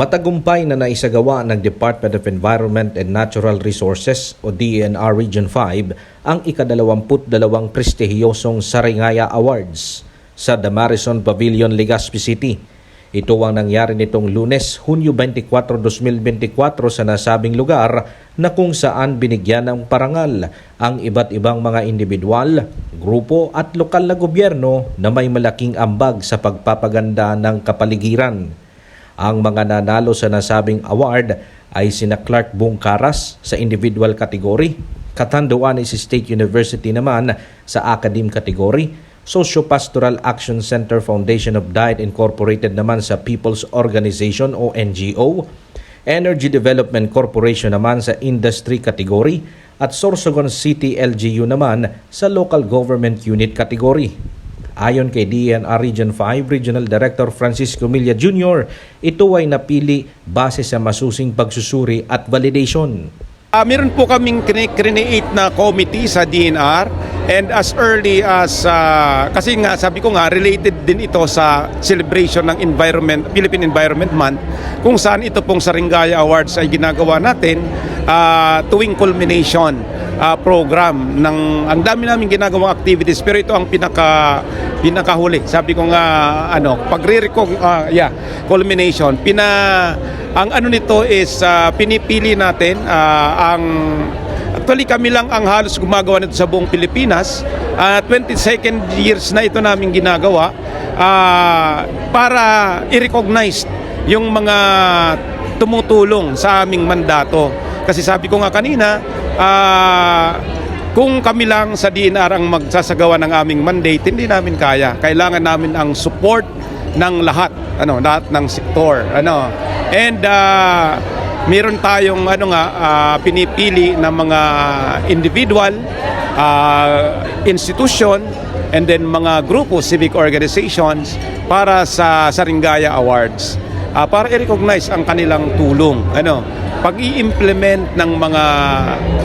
Matagumpay na naisagawa ng Department of Environment and Natural Resources o DENR Region 5 ang ikadalawamput dalawang prestihiyosong Saringaya Awards sa Damarison Pavilion, Legazpi City. Ito ang nangyari nitong lunes, Hunyo 24, 2024 sa nasabing lugar na kung saan binigyan ng parangal ang iba't ibang mga individual, grupo at lokal na gobyerno na may malaking ambag sa pagpapaganda ng kapaligiran. Ang mga nanalo sa nasabing award ay sina Clark Bungkaras sa individual category, Catanduanes State University naman sa academe category, Socio-Pastoral Action Center Foundation of Diet Incorporated naman sa People's Organization o NGO, Energy Development Corporation naman sa industry category at Sorsogon City LGU naman sa local government unit category. Ayon kay DNR Region 5 Regional Director Francisco Milla Jr., ito ay napili base sa masusing pagsusuri at validation. Ah, meron po kaming create na committee sa DNR and as early as ah, kasi nga sabi ko nga related din ito sa celebration ng Environment Philippine Environment Month kung saan ito pong Saringaya Awards ay ginagawa natin ah, tuwing culmination ah, program ng ang dami namin ginagawang activities pero ito ang pinaka pinakahuli. Sabi ko nga ano pag uh, yeah culmination pina ang ano nito is ah, pinipili natin ah, ang Actually kami lang ang halos gumagawa nito sa buong Pilipinas. Ah, 22nd years na ito namin ginagawa ah, para i-recognize yung mga tumutulong sa aming mandato. Kasi sabi ko nga kanina, ah, kung kami lang sa DNR ang magsasagawa ng aming mandate, hindi namin kaya. Kailangan namin ang support ng lahat, ano, lahat ng sektor, ano. And ah, meron tayong ano nga ah, pinipili ng mga individual, ah, institution, and then mga grupo, civic organizations para sa Saringaya Awards. Ah, para i-recognize ang kanilang tulong. Ano, pag i-implement ng mga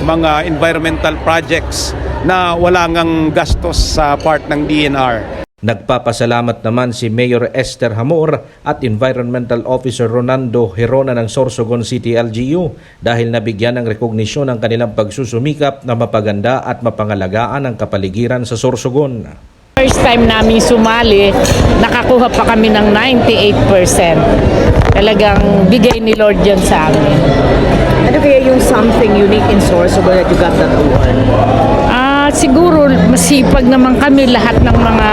mga environmental projects na wala ngang gastos sa part ng DNR. Nagpapasalamat naman si Mayor Esther Hamor at Environmental Officer Ronando Herona ng Sorsogon City LGU dahil nabigyan ng rekognisyon ang kanilang pagsusumikap na mapaganda at mapangalagaan ang kapaligiran sa Sorsogon. First time namin sumali, nakakuha pa kami ng 98%. Talagang bigay ni Lord yan sa amin. Ano kaya yung something unique in Sorsogon that you got that award? Ah, siguro masipag naman kami lahat ng mga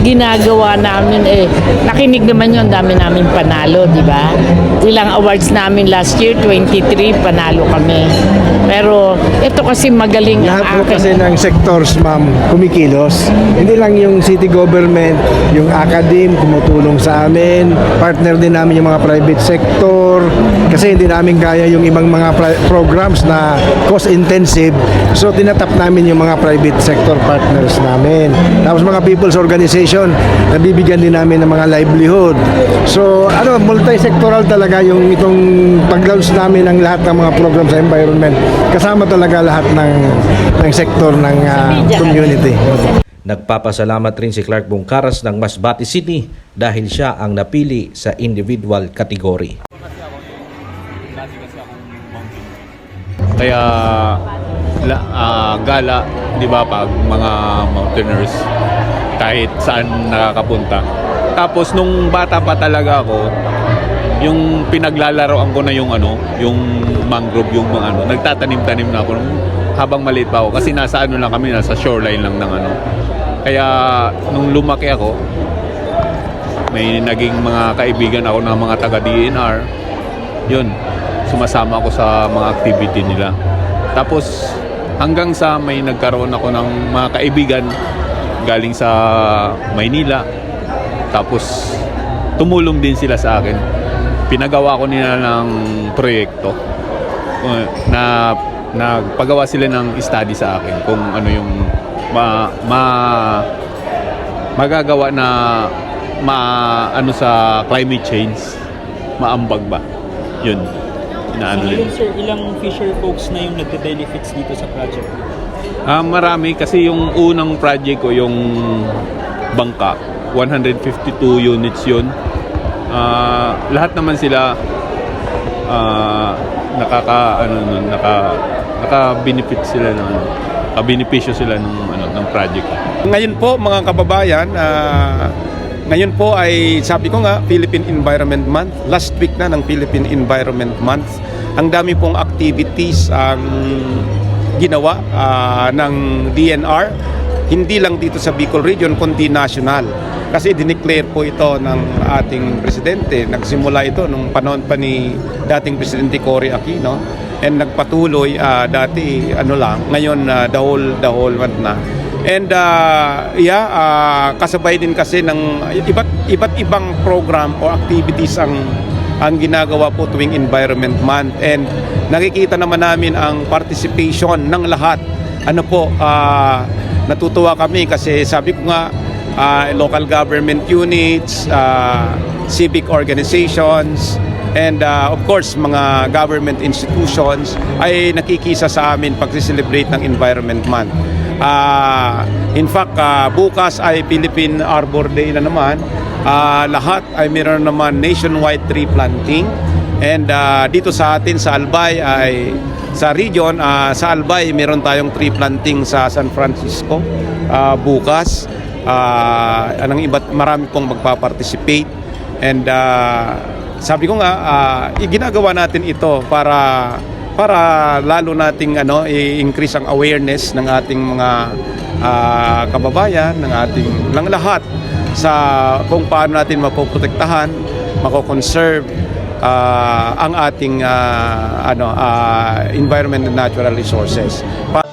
ginagawa namin eh. Nakinig naman yun, dami namin panalo, di ba? Ilang awards namin last year, 23 panalo kami. Pero ito kasi magaling ang Lahat po akin. kasi ng sectors, ma'am, kumikilos. Hindi lang yung city government, yung academe, tumutulong sa amin. Partner din namin yung mga private sector. Kasi hindi namin kaya yung ibang mga programs na cost-intensive. So, tinatap namin yung mga private sector partners namin. Tapos mga people's organization, nabibigyan din namin ng mga livelihood. So, ano, multi-sectoral talaga yung itong pag-launch namin ng lahat ng mga program sa environment. Kasama talaga lahat ng, ng sektor ng ah, community. Nagpapasalamat rin si Clark Bungkaras ng Masbate City dahil siya ang napili sa individual category. Kaya ah, gala, 'di ba, pag mga mountaineers kahit saan nakakapunta. Tapos nung bata pa talaga ako, yung pinaglalaroan ko na yung ano, yung mangrove, yung mga ano, nagtatanim-tanim na ako habang maliit pa ako kasi nasa ano lang kami, nasa shoreline lang ng ano. Kaya nung lumaki ako, may naging mga kaibigan ako ng mga taga DNR. Yun, sumasama ako sa mga activity nila. Tapos hanggang sa may nagkaroon ako ng mga kaibigan galing sa Maynila. Tapos tumulong din sila sa akin. Pinagawa ko nila ng proyekto uh, na nagpagawa sila ng study sa akin kung ano yung ma, ma magagawa na ma ano sa climate change maambag ba yun na ano So yun. ngayon, sir, ilang fisher folks na yung nagde-benefits dito sa project? Ah, marami kasi yung unang project ko yung bangka 152 units yun Ah, lahat naman sila ah, nakaka ano nun, naka naka-benefit sila ng ano, ka-benepisyo sila ng ano ng project. Ngayon po mga kababayan, ah, ngayon po ay sabi ko nga Philippine Environment Month. Last week na ng Philippine Environment Month. Ang dami pong activities ang ginawa ah, ng DNR hindi lang dito sa Bicol region kundi national. Kasi dineclare po ito ng ating presidente. Nagsimula ito nung panahon pa ni dating presidente Cory Aquino and nagpatuloy ah, dati ano lang ngayon ah, the whole the whole month na. And uh, yeah, ah, kasabay din kasi ng iba't iba't ibang program o activities ang ang ginagawa po tuwing Environment Month and nakikita naman namin ang participation ng lahat. Ano po, ah, natutuwa kami kasi sabi ko nga ah, local government units, ah, civic organizations, and ah, of course mga government institutions ay nakikisa sa amin pag-celebrate ng Environment Month. Ah, in fact, ah, bukas ay Philippine Arbor Day na naman. Ah, lahat ay meron naman nationwide tree planting. And ah, dito sa atin sa Albay ay sa region ah, sa Albay meron tayong tree planting sa San Francisco ah, bukas. Ah, anong iba't marami pong magpa-participate. And ah, sabi ko nga ah, ginagawa natin ito para para lalo nating ano i-increase ang awareness ng ating mga ah, kababayan, ng ating ng lahat sa kung paano natin mapoprotektahan, mako-conserve ah, ang ating ah, ano ah, environment and natural resources. Pa-